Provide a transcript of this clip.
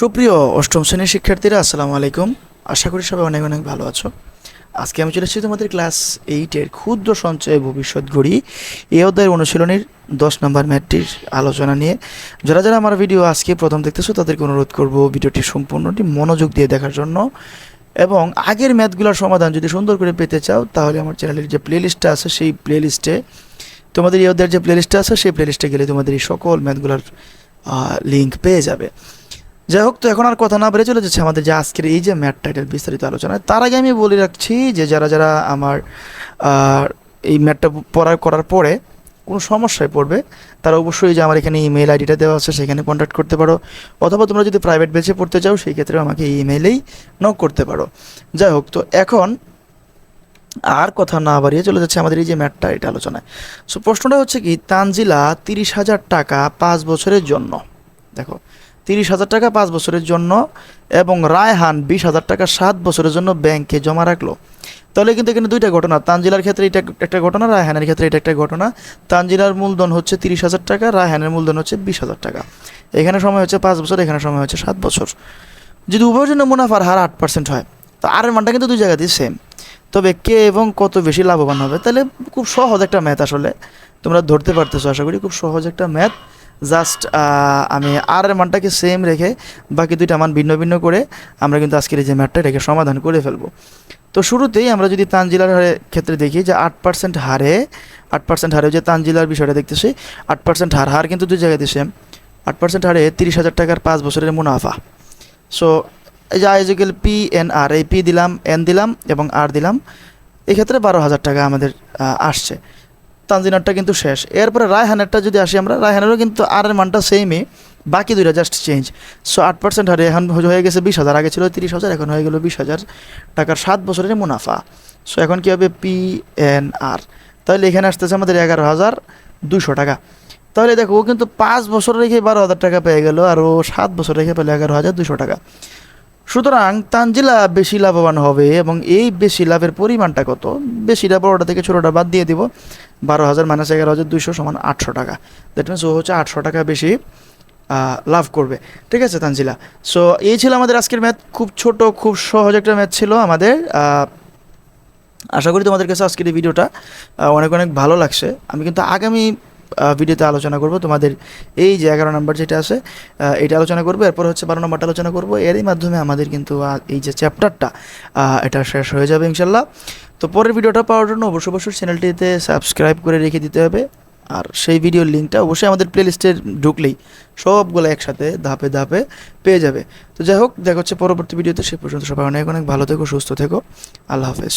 সুপ্রিয় অষ্টম শ্রেণির শিক্ষার্থীরা, আসসালামু আলাইকুম। আশা করি সবাই অনেক অনেক ভালো আছো। আজকে আমি চলে এসেছি তোমাদের ক্লাস এইটের ক্ষুদ্র সঞ্চয় ভবিষ্যৎ ঘড়ি। এই অধ্যায়ের অনুশীলনীর দশ নম্বর ম্যাথটির আলোচনা নিয়ে যারা যারা আমার ভিডিও আজকে প্রথম দেখতেছো, তাদেরকে অনুরোধ করব ভিডিওটি সম্পূর্ণটি মনোযোগ দিয়ে দেখার জন্য। এবং আগের ম্যাথগুলোর সমাধান যদি সুন্দর করে পেতে চাও, তাহলে আমার চ্যানেলের যে প্লেলিস্টটা আছে, সেই প্লেলিস্টে তোমাদের এই অধ্যায়ের যে প্লেলিস্টটা আছে, সেই প্লেলিস্টে গেলে তোমাদের এই সকল ম্যাথগুলোর লিঙ্ক পেয়ে যাবে। যাই হোক, তো এখন আর কথা না বেড়ে চলে যাচ্ছে আমাদের যে আজকের এই যে ম্যাট টাইটেল বিস্তারিত আলোচনা তার আগে আমি বলে রাখছি যে যারা যারা আমার এই ম্যাটটা পড়ার করার পরে কোনো সমস্যায় পড়বে, তারা অবশ্যই যে আমার এখানে ইমেল আইডিটা দেওয়া আছে সেখানে কন্ট্যাক্ট করতে পারো। অথবা তোমরা যদি প্রাইভেট বেচে পড়তে চাও, সেই ক্ষেত্রে আমাকে ইমেইলেই নক করতে পারো। যাই হোক, তো এখন আর কথা না বাড়িয়ে চলে যাচ্ছে আমাদের এই যে ম্যাটটা এটা আলোচনায়। সো প্রশ্নটা হচ্ছে কি, তানজিলা তিরিশ হাজার টাকা পাঁচ বছরের জন্য। দেখো তিরিশ হাজার টাকা পাঁচ বছরের জন্য এবং রায়হান বিশ হাজার টাকা সাত বছরের জন্য ব্যাংকে জমা রাখল। তাহলে কিন্তু এখানে দুইটা ঘটনা, তানজিলার ক্ষেত্রে এটা একটা ঘটনা, রায়হানের ক্ষেত্রে এটা একটা ঘটনা। তানজিলার মূলধন হচ্ছে তিরিশ হাজার টাকা, রায়হানের মূলধন হচ্ছে বিশ হাজার টাকা। এখানে সময় হচ্ছে পাঁচ বছর, এখানে সময় হচ্ছে সাত বছর। যদি উভয়ের জন্য মুনাফার হার আট পার্সেন্ট হয়, তো আর মানটা কিন্তু দুই জায়গাতেই সেম তবে কে এবং কত বেশি লাভবান হবে, তাহলে খুব সহজ একটা ম্যাথ আসলে। তোমরা ধরতে পারতেছো, আশা করি খুব সহজ একটা ম্যাথ জাস্ট আমি আর এর মানটাকে সেম রেখে বাকি দুইটা মান ভিন্ন ভিন্ন করে আমরা কিন্তু আজকের এই যে ম্যাথটা রেখে সমাধান করে ফেলব। তো শুরুতেই আমরা যদি তানজিলার হারে- ক্ষেত্রে দেখি যে আট পার্সেন্ট হারে, আট পার্সেন্ট হারে যে তানজিলার বিষয়টা দেখতেছি, আট পার্সেন্ট হার হার কিন্তু দুই জায়গাতে সেম আট পার্সেন্ট হারে তিরিশ হাজার টাকার পাঁচ বছরের মুনাফা। সো এই যে আইজিক্যাল পি এন আর এই পি দিলাম এন দিলাম এবং আর দিলাম। এক্ষেত্রে বারো হাজার টাকা আমাদের আসছে। তানজিনারটা কিন্তু শেষ। এরপরে রায়হানেরটা যদি আসি আমরা, রায়হানেরও কিন্তু আর এর মানটা সেমই বাকি দুইটা জাস্ট চেঞ্জ সো আট পার্সেন্ট হারে এখন হয়ে গেছে বিশ হাজার, আগে ছিল তিরিশ হাজার, এখন হয়ে গেল বিশ হাজার টাকার সাত বছরের মুনাফা। সো এখন কী হবে? পি এন আর তাহলে এখানে আসতেছে আমাদের এগারো হাজার দুশো টাকা। তাহলে দেখো, ও কিন্তু পাঁচ বছর রেখে বারো হাজার টাকা পেয়ে গেল, আর ও সাত বছর রেখে পেলে এগারো হাজার দুশো টাকা। সুতরাং তানজিলা বেশি লাভবান হবে এবং এই বেশি লাভের পরিমাণটা কত? বেশিটা বড়োটা থেকে ছোটোটা বাদ দিয়ে দিব। বারো হাজার মাইনাস এগারো হাজার দুইশো সমান আটশো টাকা। দ্যাট মিনস ও হচ্ছে আটশো টাকা বেশি লাভ করবে। ঠিক আছে, তানজিলা? সো এই ছিল আমাদের আজকের ম্যাথ। খুব ছোট, খুব সহজ একটা ম্যাথ ছিল আমাদের। আশা করি তোমাদের কাছে আজকের এই ভিডিওটা অনেক অনেক ভালো লাগছে। আমি কিন্তু আগামী ভিডিওতে আলোচনা করব। তোমাদের এই যে এগারো নাম্বার যেটা আছে এটা আলোচনা করব। এরপর হচ্ছে বারো নম্বরটা আলোচনা করব। এরই মাধ্যমে আমাদের কিন্তু এই যে চ্যাপ্টারটা এটা শেষ হয়ে যাবে ইনশাল্লাহ। তো পরের ভিডিওটা পাওয়ার জন্য অবশ্যই অবশ্যই চ্যানেলটিতে সাবস্ক্রাইব করে রেখে দিতে হবে। আর সেই ভিডিওর লিঙ্কটা অবশ্যই আমাদের প্লেলিস্টে ঢুকলেই সবগুলো একসাথে ধাপে ধাপে পেয়ে যাবে। তো যাই হোক, দেখা হচ্ছে পরবর্তী ভিডিওতে সে পর্যন্ত সবাই অনেক অনেক ভালো থেকো, সুস্থ থেকো। আল্লাহ হাফেজ।